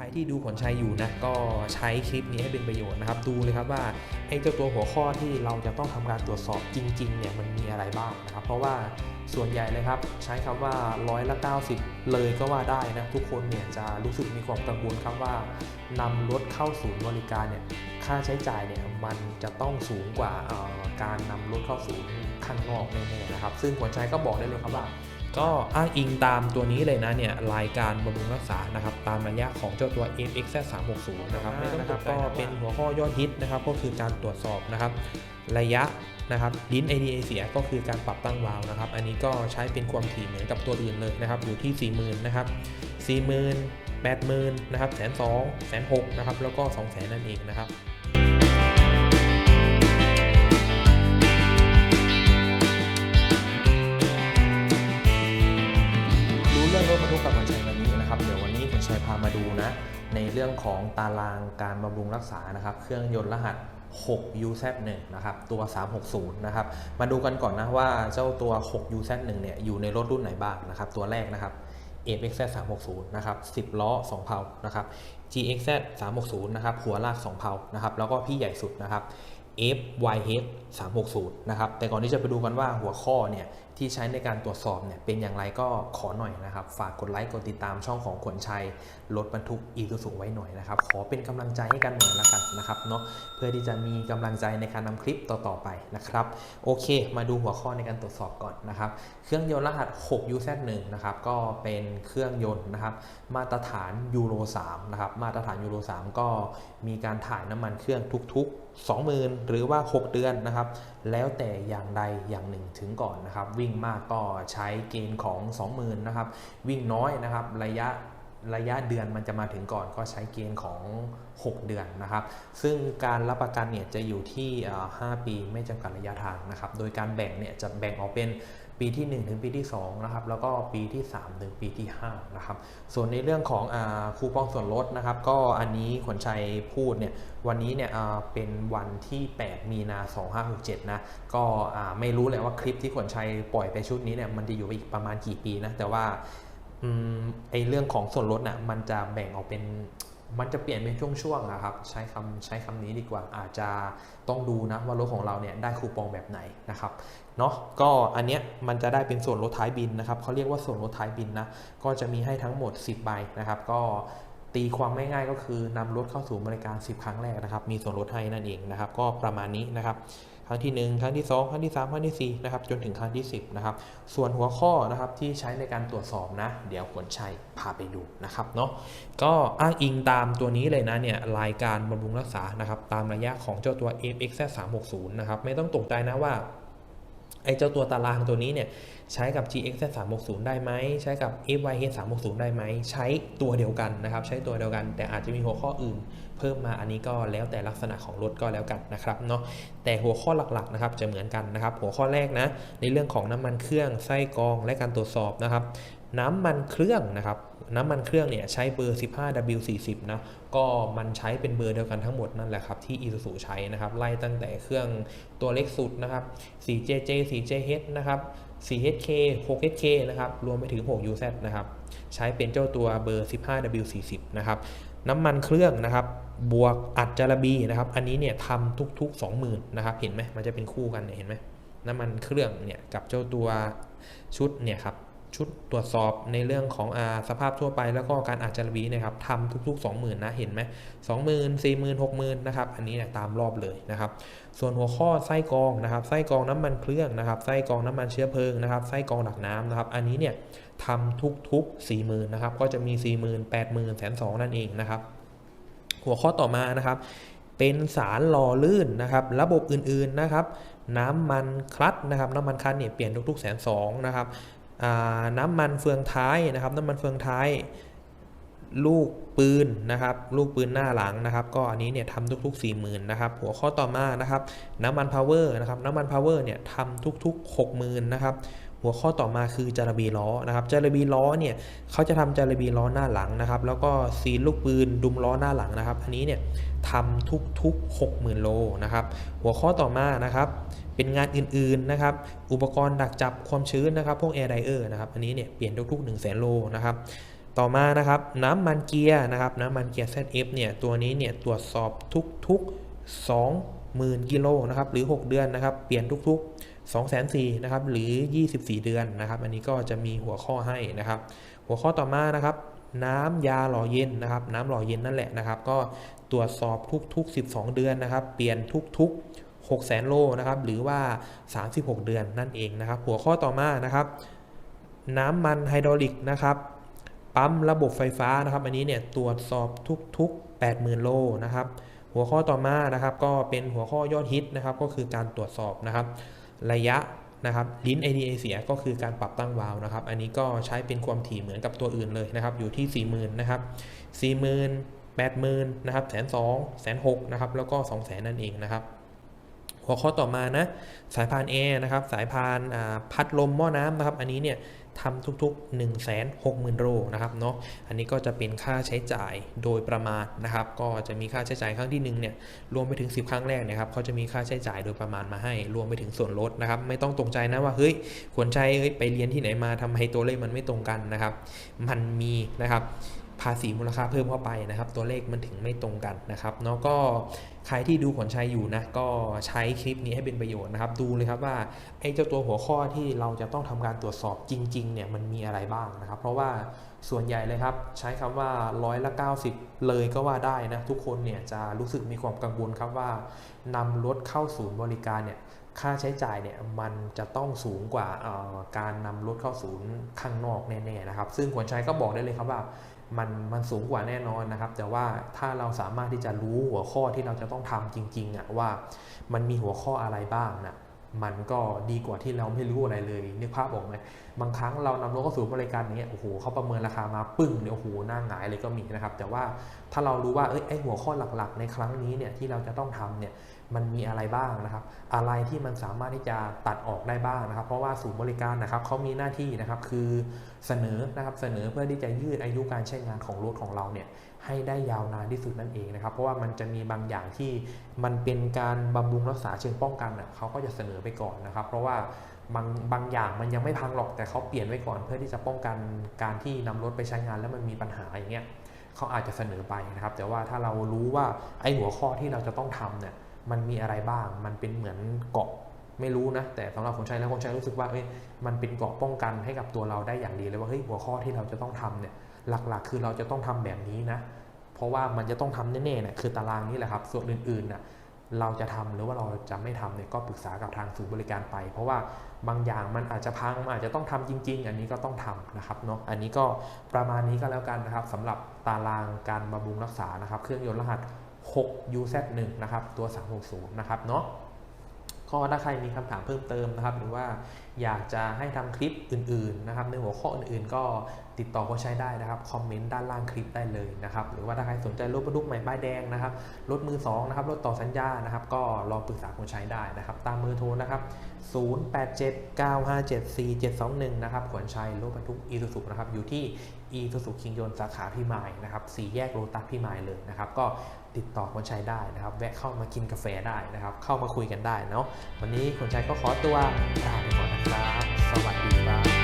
ใครที่ดูผลชัยอยู่นะก็ใช้คลิปนี้ให้เป็นประโยชน์นะครับ ดูเลยครับว่าไอ้เจ้าตัวหัวข้อที่เราจะต้องทำการตรวจสอบจริงๆเนี่ยมันมีอะไรบ้างนะครับ เพราะว่าส่วนใหญ่เลยครับ ใช้คำว่าร้อยละ90 เลยก็ว่าได้นะ ทุกคนเนี่ยจะรู้สึกมีความกังวลครับว่านำรถเข้าศูนย์บริการเนี่ยค่าใช้จ่ายเนี่ยมันจะต้องสูงกว่าการนำรถเข้าศูนย์ข้างนอกแน่ๆนะครับ ซึ่งผลชัยก็บอกได้เลยครับว่า ก็อ้างอิงตามตัวนี้เลยนะเนี่ยรายการบำรุงรักษานะครับตามระยะของเจ้าตัว MXZ 360นะครับไม่ต้องนะครับก็เป็นหัวข้อยอดฮิตนะครับก็คือการตรวจสอบนะครับระยะนะครับลิ้น ADA เสียก็คือการปรับตั้งวาล์วนะครับ อันนี้ก็ใช้เป็นความถี่เหมือนกับตัวอื่นเลยนะครับอยู่ที่ 40,000นะครับ40,000 80,000นะครับแสนสองแสนหกนะครับแล้วก็2 0 0 0 0นั่นเองนะครับ ของตารางการบำรุงรักษานะครับ เครื่องยนต์รหัส 6 UZ1 นะครับ ตัว 360 นะครับ มาดูกันก่อนนะว่าเจ้าตัว 6 UZ1 เนี่ยอยู่ในรถรุ่นไหนบ้างนะครับ ตัวแรกนะครับ AMXZ 360 นะครับ 10 ล้อ 2 เพานะครับ GXZ 360 นะครับ หัวลาก 2 เพานะครับ แล้วก็พี่ใหญ่สุดนะครับ FYH 360 นะครับ แต่ก่อนที่จะไปดูกันว่าหัวข้อเนี่ย ที่ใช้ในการตรวจสอบเนี่ยเป็นอย่างไรก็ขอหน่อยนะครับ ฝากกดไลค์กดติดตามช่องของขนชัยรถบรรทุกอีซูซูไว้หน่อยนะครับ ขอเป็นกำลังใจให้กันหน่อยละกันนะครับเนาะเพื่อที่จะมีกำลังใจในการนำคลิปต่อๆไปนะครับ โอเค มาดูหัวข้อในการตรวจสอบก่อนนะครับ เครื่องยนต์รหัส 6 UZ1 นะครับก็เป็นเครื่องยนต์นะครับ มาตรฐานยูโร3นะครับมาตรฐานยูโร3 ก็มีการถ่ายน้ำมันเครื่องทุกๆ 20,000 หรือว่า 6 เดือนนะครับแล้วแต่อย่างใดอย่างหนึ่งถึงก่อนนะครับวิ่งมากก็ใช้เกณฑ์ของ 20,000นะครับ วิ่งน้อยนะครับระยะระยะเดือนมันจะมาถึงก่อนก็ใช้เกณฑ์ของ 6 เดือนนะครับ ซึ่งการรับประกันเนี่ยจะอยู่ที่ 5 ปีไม่จำกัดระยะทางนะครับ โดยการแบ่งเนี่ยจะแบ่งออกเป็น ปีที่ 1 ถึงปีที่2นะครับแล้วก็ปีที่ 3 ถึงปีที่5นะครับส่วนในเรื่องของอคูปองส่วนลดนะครับ ก็อันนี้ขนชัยพูดเนี่ยวันนี้เนี่ยเป็นวันที่ 8 มีนา2567นะก็ไม่รู้แหละว่าคลิปที่ขนชัยปล่อยไปชุดนี้เนี่ยมันจะอยู่ไปอีกประมาณกี่ปีนะแต่ว่าอไอเรื่องของส่วนลดน่ะมันจะแบ่งออกเป็น มันจะเปลี่ยนเป็นช่วงๆนะครับ ใช้คำใช้คำนี้ดีกว่า อาจจะต้องดูนะว่ารถของเราเนี่ยได้คูปองแบบไหนนะครับเนาะก็อันเนี้ยมันจะได้เป็นส่วนลดท้ายบินนะครับเขาเรียกว่าส่วนลดท้ายบินนะก็จะมีให้ทั้งหมด 10ใบนะครับ ก็ ตีความง่ายๆก็คือนำรถเข้าสู่บริการ 10 ครั้งแรกนะครับ มีส่วนลดให้นั่นเองนะครับ ก็ประมาณนี้นะครับ ครั้งที่ 1 ครั้งที่ 2 ครั้งที่ 3 ครั้งที่ 4 นะครับ จนถึงครั้งที่ 10 นะครับ ส่วนหัวข้อนะครับที่ใช้ในการตรวจสอบนะ เดี๋ยวขนชัยพาไปดูนะครับเนาะ ก็อ้างอิงตามตัวนี้เลยนะเนี่ยรายการบำรุงรักษานะครับ ตามระยะของเจ้าตัว f x 360นะครับ ไม่ต้องตกใจนะว่า อ้เจ้าตัวตารางตัวนี้เนี่ยใช้กับ GX 360ได้ไหมใช้กับ FYH 360ได้ไหมใช้ตัวเดียวกันนะครับ ใช้ตัวเดียวกัน แต่อาจจะมีหัวข้ออื่น เพิ่มมาอันนี้ก็แล้วแต่ลักษณะของรถก็แล้วกันนะครับเนาะแต่หัวข้อหลักๆนะครับจะเหมือนกันนะครับ หัวข้อแรกนะในเรื่องของน้ำมันเครื่องไส้กรองและการตรวจสอบนะครับ น้ำมันเครื่องนะครับน้ำมันเครื่องเนี่ยใช้เบอร์ 15W40 นะก็มันใช้เป็นเบอร์เดียวกันทั้งหมดนั่นแหละครับที่ Isuzu ใช้นะครับไล่ตั้งแต่เครื่องตัวเล็กสุดนะครับ 4JJ 4JH นะครับ 4HK 6HK นะครับรวมไปถึง 6UZ นะครับใช้เป็นเจ้าตัวเบอร์ 15W40 นะครับน้ำมันเครื่องนะครับบวกอัดจาระบีนะครับอันนี้เนี่ยทำทุก ๆ 20,000นะครับเห็นไหมมันจะเป็นคู่กันเนี่ยเห็นไหมน้ำมันเครื่องเนี่ยกับเจ้าตัวชุดเนี่ยครับ ชุดตรวจสอบในเรื่องของอาสภาพทั่วไปแล้วก็การอัดจารบีนะครับทำทุก ๆ 20,000นะเห็นไหม20,000 40,000 60,000นหกหมื่นนะครับอันนี้เนี่ยตามรอบเลยนะครับ ส่วนหัวข้อไส้กองนะครับไส้กองน้ำมันเครื่องนะครับไส้กองน้ำมันเชื้อเพลิงนะครับไส้กองดักน้ำนะครับอันนี้เนี่ยทำทุกๆ40,000นะครับก็จะมี 40,000 80,000แสนสองนั่นเองนะครับ หัวข้อต่อมานะครับเป็นสารหล่อลื่นนะครับ ระบบอื่นๆนะครับ น้ำมันคลัตช์นะครับ น้ำมันคลัตช์เนี่ยเปลี่ยนทุกๆแสนสองนะครับ น้ำมันเฟืองท้ายนะครับ น้ำมันเฟืองท้าย ลูกปืนนะครับ ลูกปืนหน้าหลังนะครับ ก็อันนี้เนี่ยทำทุก ๆ 40,000นะครับ หัวข้อต่อมานะครับ น้ำมันพาวเวอร์นะครับ น้ำมันพาวเวอร์เนี่ยทำทุก ๆ 60,000นะครับ หัวข้อต่อมาคือจารบีล้อนะครับจารบีล้อเนี่ยเขาจะทำจารบีล้อหน้าหลังนะครับ แล้วก็ซีนลูกปืนดุมล้อหน้าหลังนะครับ อันนี้เนี่ยทำทุกๆ 60,000 โลนะครับ หัวข้อต่อมานะครับเป็นงานอื่นๆนะครับ อุปกรณ์ดักจับความชื้นนะครับ พวกแอร์ไดเออร์นะครับ อันนี้เนี่ยเปลี่ยนทุกๆ1 0 0 0 0 0โลนะครับ ต่อมานะครับน้ำมันเกียร์นะครับ น้ำมันเกียร์ ZF เนี่ยตัวนี้เนี่ยตรวจสอบทุกๆ 20,000 กิโลนะครับ หรือ 6 เดือนนะครับ เปลี่ยนทุกๆ 2 4 0 0 0นะครับหรือ 24 เดือนนะครับ อันนี้ก็จะมีหัวข้อให้นะครับ หัวข้อต่อมานะครับ น้ำยาหล่อเย็นนะครับ น้ำหล่อเย็นนั่นแหละนะครับ ก็ตรวจสอบทุกๆ 12 เดือนนะครับ เปลี่ยนทุกๆ6แสนโลนะครับหรือว่า 36 เดือนนั่นเองนะครับ หัวข้อต่อมานะครับ น้ำมันไฮดรอลิกนะครับปั๊มระบบไฟฟ้านะครับ อันนี้เนี่ยตรวจสอบทุกๆ 80,000 โลนะครับ หัวข้อต่อมานะครับ ก็เป็นหัวข้อยอดฮิตนะครับ ก็คือการตรวจสอบนะครับ ระยะนะครับลิ้น ADA เสียก็คือการปรับตั้งวาล์วนะครับ อันนี้ก็ใช้เป็นความถี่เหมือนกับตัวอื่นเลยนะครับ อยู่ที่ 40,000นะครับ40,000 80,000นะครับแสนสองแสนหกนะครับ แล้วก็2 0 0 0 0นั่นเองนะครับ หัวข้อต่อมานะสายพานแอร์นะครับสายพานพัดลมหม้อน้ำนะครับอันนี้เนี่ยทำทุกๆ 1 6 0 0 0 0โลนะครับเนาะอันนี้ก็จะเป็นค่าใช้จ่ายโดยประมาณนะครับ ก็จะมีค่าใช้จ่ายครั้งที่1เนี่ยรวมไปถึง 10 ครั้งแรกนะครับเขาจะมีค่าใช้จ่ายโดยประมาณมาให้ รวมไปถึงส่วนลดนะครับไม่ต้องตกใจนะว่าเฮ้ยควรใช้ไปเรียนที่ไหนมาทำให้ตัวเลขมันไม่ตรงกันนะครับ มันมีนะครับ ภาษีมูลค่าเพิ่มเข้าไปนะครับ ตัวเลขมันถึงไม่ตรงกันนะครับเนาะก็ใครที่ดูขนชัยอยู่นะก็ใช้คลิปนี้ให้เป็นประโยชน์นะครับ ดูเลยครับว่าไอ้เจ้าตัวหัวข้อที่เราจะต้องทำการตรวจสอบจริงๆเนี่ยมันมีอะไรบ้างนะครับ เพราะว่าส่วนใหญ่เลยครับ ใช้คำว่าร้อยละ90 เลยก็ว่าได้นะ ทุกคนเนี่ยจะรู้สึกมีความกังวลครับว่านำรถเข้าศูนย์บริการเนี่ยค่าใช้จ่ายเนี่ยมันจะต้องสูงกว่าการนำรถเข้าศูนย์ข้างนอกแน่ๆนะครับ ซึ่งขวัญชัยก็บอกได้เลยครับว่า มันมันสูงกว่าแน่นอนนะครับ แต่ว่าถ้าเราสามารถที่จะรู้หัวข้อที่เราจะต้องทำจริงๆอะว่ามันมีหัวข้ออะไรบ้างนะมันก็ดีกว่าที่เราไม่รู้อะไรเลยนึกภาพออกไหมบางครั้งเรานำรถเข้าศูนย์บริการอย่างเงี้ยโอ้โหเขาประเมินราคามาปึ้งเนี่ยโอ้โหหน้าหงายเลยก็มีนะครับ แต่ว่าถ้าเรารู้ว่าเอ้ยไอหัวข้อหลักๆ ในครั้งนี้เนี่ยที่เราจะต้องทำเนี่ย มันมีอะไรบ้างนะครับ อะไรที่มันสามารถที่จะตัดออกได้บ้างนะครับ เพราะว่าศูนย์บริการนะครับเขามีหน้าที่นะครับคือเสนอนะครับเสนอเพื่อที่จะยืดอายุการใช้งานของรถของเราเนี่ยให้ได้ยาวนานที่สุดนั่นเองนะครับ เพราะว่ามันจะมีบางอย่างที่มันเป็นการบำรุงรักษาเชิงป้องกันอะเขาก็จะเสนอไปก่อนนะครับ เพราะว่าบางบางอย่างมันยังไม่พังหรอกแต่เขาเปลี่ยนไว้ก่อนเพื่อที่จะป้องกันการที่นำรถไปใช้งานแล้วมันมีปัญหาอย่างเงี้ยเขาอาจจะเสนอไปนะครับ แต่ว่าถ้าเรารู้ว่าไอ้หัวข้อที่เราจะต้องทำเนี่ย มันมีอะไรบ้าง มันเป็นเหมือนเกาะไม่รู้นะ แต่สำหรับคนใช้แล้วคนใช้รู้สึกว่าเอ้ยมันเป็นเกาะป้องกันให้กับตัวเราได้อย่างดีเลยว่าเฮ้ยหัวข้อที่เราจะต้องทำเนี่ยหลักๆ คือเราจะต้องทำแบบนี้นะ เพราะว่ามันจะต้องทำแน่ๆเนี่ยคือตารางนี้แหละครับ ส่วนอื่นๆน่ะเราจะทำหรือว่าเราจะไม่ทำเนี่ยก็ปรึกษากับทางศูนย์บริการไป เพราะว่าบางอย่างมันอาจจะพังมันอาจจะต้องทำจริง ๆ อันนี้ก็ต้องทำนะครับเนาะอันนี้ก็ประมาณนี้ก็แล้วกันนะครับสำหรับตารางการบำรุงรักษานะครับ เครื่องยนต์รหัส 6 UZ1 นะครับตัว 360 นะครับเนาะก็ถ้าใครมีคำถามเพิ่มเติมนะครับ หรือว่า อยากจะให้ทำคลิปอื่นๆนะครับในหัวข้ออื่นๆ ก็ติดต่อก็ใช้ได้นะครับคอมเมนต์ด้านล่างคลิปได้เลยนะครับหรือว่าถ้าใครสนใจรถบรรทุกใหม่ป้ายแดงนะครับรถมือ2นะครับรถต่อสัญญานะครับก็ลองปรึกษาคนใช้ได้นะครับตามเบอร์โทรนะครับ 0879574721 นะครับขวัญชัยรถบรรทุกอีซูซุนะครับอยู่ที่อีซูซุคิงยนสาขาพี่มายนะครับสี่แยกโรตัสพี่มายเลยนะครับก็ติดต่อคนใช้ได้นะครับ แวะเข้ามากินกาแฟได้นะครับ เข้ามาคุยกันได้เนาะวันนี้คนใช้ก็ขอตัวลาไปก่อนนะครับครับ สวัสดีครับ